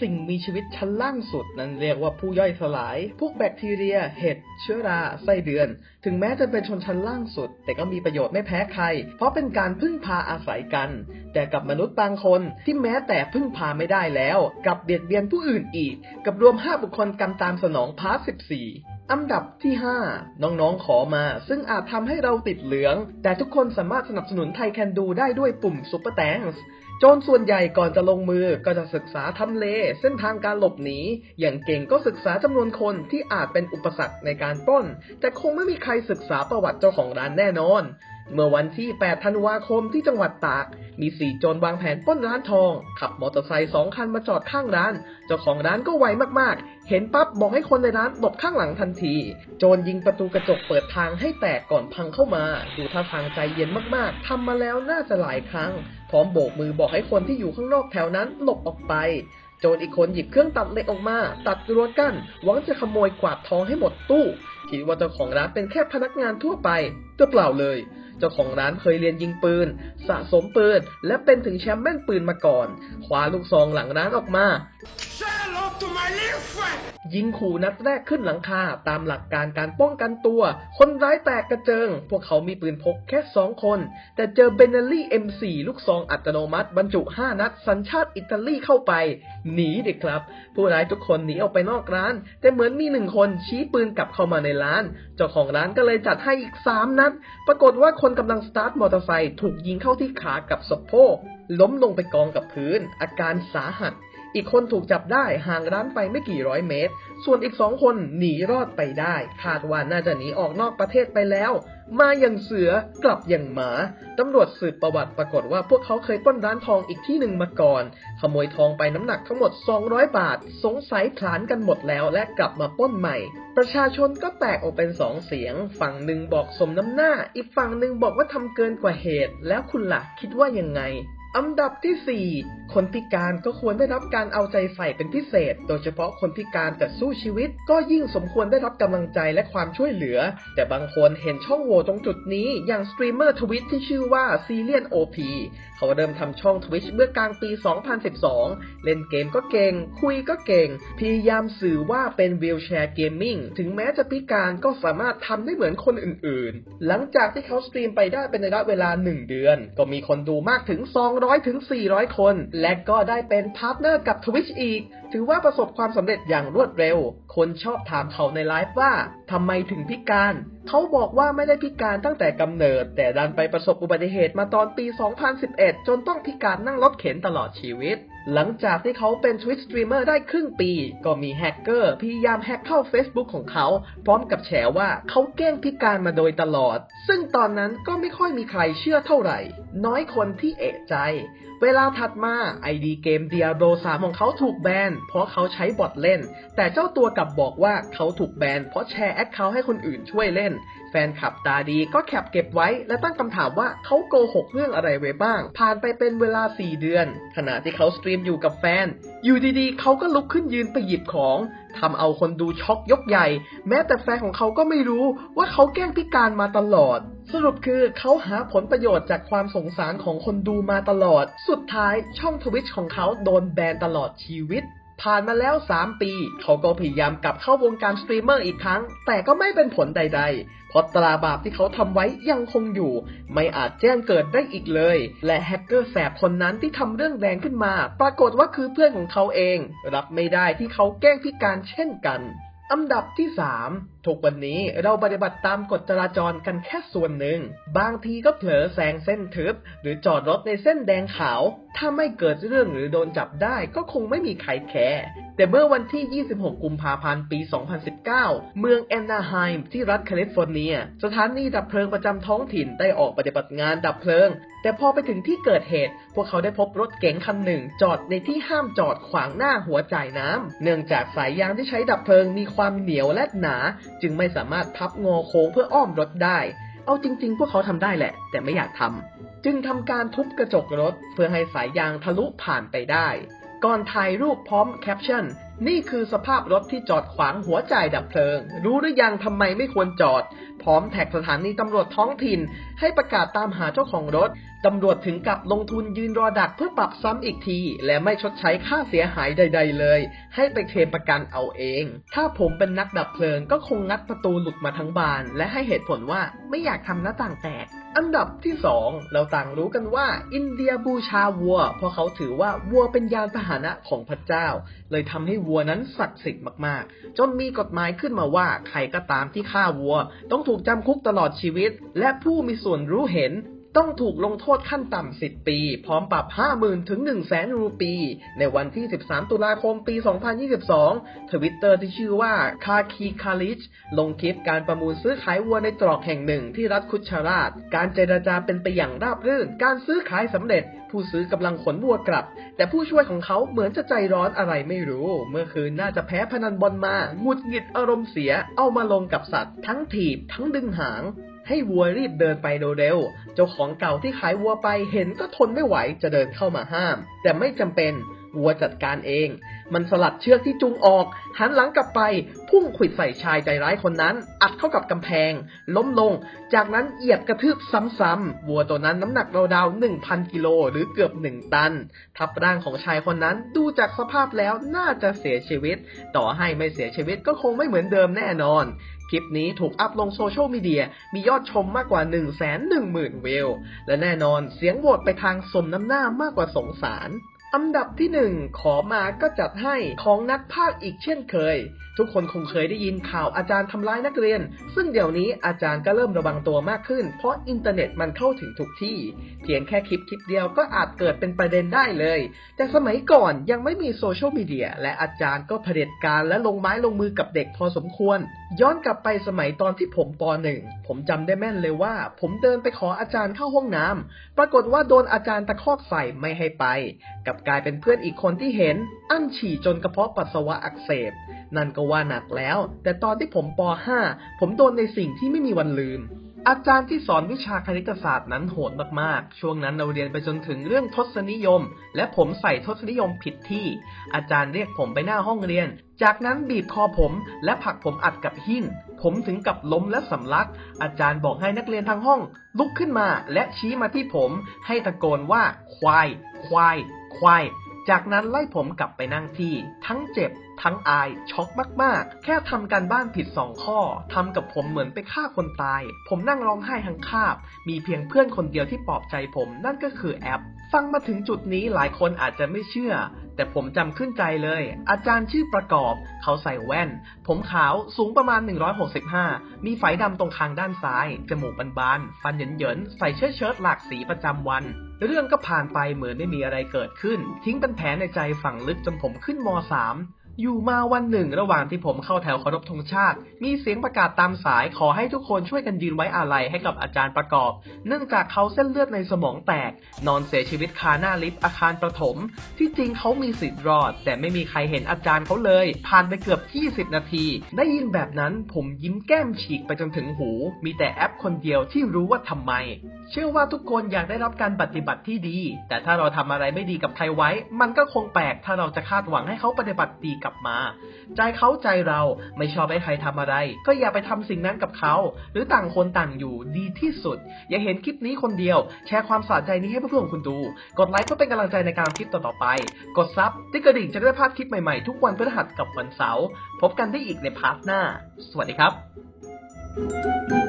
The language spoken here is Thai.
สิ่งมีชีวิตชั้นล่างสุด นั้นเรียกว่าผู้ย่อยสลาย พวกแบคทีเรีย เห็ด เชื้อรา ไส้เดือน ถึงแม้จะเป็นชนชั้นล่างสุด แต่ก็มีประโยชน์ไม่แพ้ใคร เพราะเป็นการพึ่งพาอาศัยกัน แต่กับมนุษย์บางคนที่แม้แต่พึ่งพาไม่ได้แล้ว กับเบียดเบียนผู้อื่นอีก กับรวม 5 บุคคลกำตามสนองพาร์ท14อันดับที่ 5 น้องๆ ขอมา ซึ่งอาจทำให้เราติดเหลือง แต่ทุกคนสามารถสนับสนุนไทยแคนดูได้ด้วยปุ่มซุปเปอร์แตงส์ โจรส่วนใหญ่ก่อนจะลงมือก็จะศึกษาทำเล เส้นทางการหลบหนี อย่างเก่งก็ศึกษาจำนวนคนที่อาจเป็นอุปสรรคในการปล้น แต่คงไม่มีใครศึกษาประวัติเจ้าของร้านแน่นอน เมื่อวันที่ 8 ธันวาคมที่จังหวัดตาก มีสี่โจรวางแผนป้นร้านทอง ขับมอเตอร์ไซค์สองคันมาจอดข้างร้าน เจ้าของร้านก็ไวมากๆ เห็นปั๊บบอกให้คนในร้านหลบข้างหลังทันที โจรยิงประตูกระจกเปิดทางให้แตกก่อนพังเข้ามา ดูท่าทางใจเย็นมากๆ ทำมาแล้วน่าจะหลายครั้ง พร้อมโบกมือบอกให้คนที่อยู่ข้างนอกแถวนั้นหลบออกไปโจรอีกคนหยิบเครื่องตัดเหล็กออกมา ตัดรั้วกั้นหวังจะขโมยกวาดทองให้หมดตู้ คิดว่าเจ้าของร้านเป็นแค่พนักงานทั่วไปก็เปล่าเลย เจ้าของร้านเคยเรียนยิงปืน สะสมปืน และเป็นถึงแชมป์แม่นปืนมาก่อนคว้าลูกซองหลังร้านออกมา Shut up to my little friend. ยิงขู่นัดแรกขึ้นหลังคา ตามหลักการการป้องกันตัว คนร้ายแตกกระเจิง พวกเขามีปืนพกแค่สองคน แต่เจอเบนเนลลี่ M4 ลูกซองอัตโนมัติ บรรจุ 5 นัด สัญชาติอิตาลีเข้าไป หนีเด็กครับ ผู้ร้ายทุกคนหนีออกไปนอกร้าน แต่เหมือนมีหนึ่งคนชี้ปืนกลับเข้ามาในร้าน เจ้าของร้านก็เลยจัดให้อีก 3 นัด ปรากฏว่าคนกำลังสตาร์ทมอเตอร์ไซค์ถูกยิงเข้าที่ขากับสะโพกล้มลงไปกองกับพื้น อาการสาหัส อีกคนถูกจับได้ห่างร้านไปไม่กี่ร้อยเมตร ส่วนอีกสองคนหนีรอดไปได้คาดว่าน่าจะหนีออกนอกประเทศไปแล้ว มาอย่างเสือกลับอย่างหมา ตำรวจสืบประวัติปรากฏว่าพวกเขาเคยป้นร้านทองอีกที่หนึ่งมาก่อน ขโมยทองไปน้ำหนักทั้งหมด 200 บาท สงสัยผลานกันหมดแล้วและกลับมาป้นใหม่ ประชาชนก็แตกออกเป็นสองเสียง ฝั่งหนึ่งบอกสมน้ำหน้า อีกฝั่งหนึ่งบอกว่าทำเกินกว่าเหตุ แล้วคุณล่ะคิดว่ายังไง อันดับที่ 4 คนพิการก็ควรได้รับการเอาใจใส่เป็นพิเศษ โดยเฉพาะคนพิการแต่สู้ชีวิต ก็ยิ่งสมควรได้รับกำลังใจและความช่วยเหลือ แต่บางคนเห็นช่องโหว่ตรงจุดนี้ อย่างสตรีมเมอร์ทวิตที่ชื่อว่าซีเลียนโอพีเขาเริ่มทำช่องทวิชเมื่อกลางปี 2012 เล่นเกมก็เก่ง คุยก็เก่ง พยายามสื่อว่าเป็นวีลแชร์เกมมิ่ง ถึงแม้จะพิการก็สามารถทำได้เหมือนคนอื่นๆ หลังจากที่เขาสตรีมไปได้เป็นระยะเวลา 1 เดือน ก็มีคนดูมากถึง200ถึง 400 คน และก็ได้เป็นพาร์ทเนอร์กับ Twitch อีก ถือว่าประสบความสำเร็จอย่างรวดเร็ว คนชอบถามเขาในไลฟ์ว่าทำไมถึงพิการ เขาบอกว่าไม่ได้พิการตั้งแต่กำเนิด แต่ดันไปประสบอุบัติเหตุมาตอนปี 2011 จนต้องพิการนั่งรถเข็นตลอดชีวิต หลังจากที่เขาเป็น Twitch Streamer ได้ครึ่งปี ก็มีแฮกเกอร์พยายามแฮกเข้า Facebook ของเขา พร้อมกับแฉว่าเขาแกล้งพิการมาโดยตลอด ซึ่งตอนนั้นก็ไม่ค่อยมีใครเชื่อเท่าไหร่ น้อยคนที่เอะใจเวลาถัดมา ID เกม Diablo 3 ของเขาถูกแบน เพราะเขาใช้บอทเล่น แต่เจ้าตัวกลับบอกว่าเขาถูกแบน เพราะแชร์แอคเคาท์ให้คนอื่นช่วยเล่น แฟนคลับตาดีก็แคปเก็บไว้ และตั้งคำถามว่าเขาโกหกเรื่องอะไรไว้บ้าง ผ่านไปเป็นเวลา 4 เดือน ขณะที่เขาสตรีมอยู่กับแฟน อยู่ดีๆ เขาก็ลุกขึ้นยืนไปหยิบของทำเอาคนดูช็อกยกใหญ่ แม้แต่แฟนของเขาก็ไม่รู้ว่าเขาแกล้งพิการมาตลอด สรุปคือเขาหาผลประโยชน์จากความสงสารของคนดูมาตลอด สุดท้ายช่องทวิตของเขาโดนแบนตลอดชีวิต ผ่านมาแล้ว 3 ปี เขาก็พยายามกลับเข้าวงการสตรีมเมอร์อีกครั้ง แต่ก็ไม่เป็นผลใด ๆ เพราะตราบาปที่เขาทำไว้ยังคงอยู่ ไม่อาจแจ้งเกิดได้อีกเลย และแฮกเกอร์แสบคนนั้นที่ทำเรื่องแรงขึ้นมา ปรากฏว่าคือเพื่อนของเขาเอง รับไม่ได้ที่เขาแกล้งพิการเช่นกัน อันดับที่ 3 ทุกวันนี้เราปฏิบัติตามกฎจราจรกันแค่ส่วนหนึ่ง บางทีก็เผลอแซงเส้นทึบ หรือจอดรถในเส้นแดงขาว ถ้าไม่เกิดเรื่องหรือโดนจับได้ก็คงไม่มีใครแคร์แต่เมื่อวันที่ 26 กุมภาพันธ์ ปี 2019 เมืองแอนนาไฮม์ที่รัฐแคลิฟอร์เนีย สถานีดับเพลิงประจำท้องถิ่นได้ออกปฏิบัติงานดับเพลิง แต่พอไปถึงที่เกิดเหตุ พวกเขาได้พบรถเก๋งคันหนึ่ง จอดในที่ห้ามจอดขวางหน้าหัวจ่ายน้ำเนื่องจากสายยางที่ใช้ดับเพลิงมีความเหนียวและหนา จึงไม่สามารถพับงอโค้งเพื่ออ้อมรถได้ เอาจริง ๆ พวกเขาทำได้แหละ แต่ไม่อยากทำจึงทำการทุบกระจกรถ เพื่อให้สายยางทะลุผ่านไปได้ ก่อนถ่ายรูปพร้อมแคปชั่น นี่คือสภาพรถที่จอดขวางหัวใจดับเพลิง รู้หรือยังทำไมไม่ควรจอด พร้อมแท็กสถานีตำรวจท้องถิ่น ให้ประกาศตามหาเจ้าของรถ ตำรวจถึงกับลงทุนยืนรอดักเพื่อปรับซ้ำอีกที และไม่ชดใช้ค่าเสียหายใด ๆ เลย ให้ไปเคลมประกันเอาเอง ถ้าผมเป็นนักดับเพลิงก็คงงัดประตูหลุดมาทั้งบาน และให้เหตุผลว่าไม่อยากทำหน้าต่างแตก อันดับที่ 2 เราต่างรู้กันว่า อินเดียบูชาวัว เพราะเขาถือว่าวัวเป็นยานพาหนะของพระเจ้า เลยทำให้วัวนั้นศักดิ์สิทธิ์มากๆ จนมีกฎหมายขึ้นมาว่าใครก็ตามที่ฆ่าวัว ต้องถูกจำคุกตลอดชีวิต และผู้มีส่วนรู้เห็น ต้องถูกลงโทษขั้นต่ำ 10 ปี พร้อมปรับ 50,000 ถึง 1 0 0 0 0แสนรูปี ในวันที่ 13 ตุลาคม ปี 2022 ทวิตเตอร์ที่ชื่อว่าคาคีคาลิชลงคลิปการประมูลซื้อขายวัวในตรอกแห่งหนึ่งที่รัฐคุชาราช การเจรจาเป็นไปอย่างราบรื่น การซื้อขายสำเร็จ ผู้ซื้อกำลังขนวัวกลับ แต่ผู้ช่วยของเขาเหมือนจะใจร้อนอะไรไม่รู้ เมื่อคืนน่าจะแพ้พนันบอลมาหงุดหงิดอารมณ์เสีย เอามาลงกับสัตว์ ทั้งถีบทั้งดึงหาง ให้วัวรีบเดินไปเร็วๆ เจ้าของเก่าที่ขายวัวไปเห็นก็ทนไม่ไหวจะเดินเข้ามาห้าม แต่ไม่จำเป็น วัวจัดการเอง มันสลัดเชือกที่จุงออก หันหลังกลับไป พุ่งขวิดใส่ชายใจร้ายคนนั้น อัดเข้ากับกำแพง ล้มลง จากนั้นเหยียบกระทืบซ้ำๆ วัวตัวนั้นน้ำหนักราวๆ1,000 กิโลหรือเกือบ 1 ตัน ทับร่างของชายคนนั้นดูจากสภาพแล้วน่าจะเสียชีวิต ต่อให้ไม่เสียชีวิตก็คงไม่เหมือนเดิมแน่นอนคลิปนี้ถูกอัพลงโซเชียลมีเดีย มียอดชมมากกว่า 1 1 0 0 0 0 วิว และแน่นอนเสียงโหวตไปทางสมน้ำหน้ามากกว่าสงสาร อันดับที่หนึ่งขอมาก็จัดให้ของนักภาคอีกเช่นเคย ทุกคนคงเคยได้ยินข่าวอาจารย์ทำร้ายนักเรียน ซึ่งเดี๋ยวนี้อาจารย์ก็เริ่มระวังตัวมากขึ้น เพราะอินเทอร์เน็ตมันเข้าถึงทุกที่ เพียงแค่คลิปคลิปเดียวก็อาจเกิดเป็นประเด็นได้เลย แต่สมัยก่อนยังไม่มีโซเชียลมีเดียและอาจารย์ก็เผด็จการและลงไม้ลงมือกับเด็กพอสมควรย้อนกลับไปสมัยตอนที่ผมป .1 ผมจำได้แม่นเลยว่า ผมเดินไปขออาจารย์เข้าห้องน้ำปรากฏว่าโดนอาจารย์ตะคอกใส่ไม่ให้ไป กับกลายเป็นเพื่อนอีกคนที่เห็น อั้นฉี่จนกระเพาะปัสสาวะอักเสบ นั่นก็ว่าหนักแล้ว แต่ตอนที่ผมป .5 ผมโดนในสิ่งที่ไม่มีวันลืม อาจารย์ที่สอนวิชาคณิตศาสตร์นั้นโหดมากๆ ช่วงนั้นเราเรียนไปจนถึงเรื่องทศนิยม และผมใส่ทศนิยมผิดที่ อาจารย์เรียกผมไปหน้าห้องเรียน จากนั้นบีบคอผมและผลักผมอัดกับหิ้งผมถึงกับล้มและสำลัก อาจารย์บอกให้นักเรียนทั้งห้อง ลุกขึ้นมาและชี้มาที่ผม ให้ตะโกนว่า ควาย ควาย ควาย จากนั้นไล่ผมกลับไปนั่งที่ ทั้งเจ็บ ทั้งอายช็อกมากๆ แค่ทำการบ้านผิดสองข้อทำกับผมเหมือนไปฆ่าคนตาย ผมนั่งร้องไห้ทั้งคาบ มีเพียงเพื่อนคนเดียวที่ปลอบใจผมนั่นก็คือแอป ฟังมาถึงจุดนี้หลายคนอาจจะไม่เชื่อ แต่ผมจำขึ้นใจเลย อาจารย์ชื่อประกอบ เขาใส่แว่น ผมขาวสูงประมาณ 165 มีไฝดำตรงคางด้านซ้าย จมูกบานๆ ฟันเหยินๆ ใส่เชิ้ตเชิ้ตหลากสีประจำวันเรื่องก็ผ่านไปเหมือนไม่มีอะไรเกิดขึ้น ทิ้งเป็นแผลในใจฝังลึกจนผมขึ้นม .3 อยู่มาวันหนึ่ง ระหว่างที่ผมเข้าแถวเคารพธงชาติ มีเสียงประกาศตามสายขอให้ทุกคนช่วยกันยืนไว้อาลัยให้กับอาจารย์ประกอบ เนื่องจากเขาเส้นเลือดในสมองแตก นอนเสียชีวิตคาหน้าลิฟต์อาคารประถม ที่จริงเขามีสิทธิ์รอด แต่ไม่มีใครเห็นอาจารย์เขาเลย ผ่านไปเกือบ 20 นาที ได้ยินแบบนั้นผมยิ้มแก้มฉีกไปจนถึงหู มีแต่แอปคนเดียวที่รู้ว่าทำไม เชื่อว่าทุกคนอยากได้รับการปฏิบัติที่ดี แต่ถ้าเราทำอะไรไม่ดีกับใครไว้ มันก็คงแปลกถ้าเราจะคาดหวังให้เขาปฏิบัติดีกลับมา ใจเขาใจเราไม่ชอบให้ใครทำอะไร ก็อย่าไปทำสิ่งนั้นกับเขา หรือต่างคนต่างอยู่ดีที่สุด อย่าเห็นคลิปนี้คนเดียว แชร์ความสะใจนี้ให้เพื่อนๆคุณดู กดไลค์เพื่อเป็นกำลังใจในการคลิปต่อๆไป กดซับติ๊กกระดิ่งจะได้พลาดคลิปใหม่ๆ ทุกวันพฤหัสกับวันเสาร์พบกันได้อีกในพาร์ทหน้า สวัสดีครับ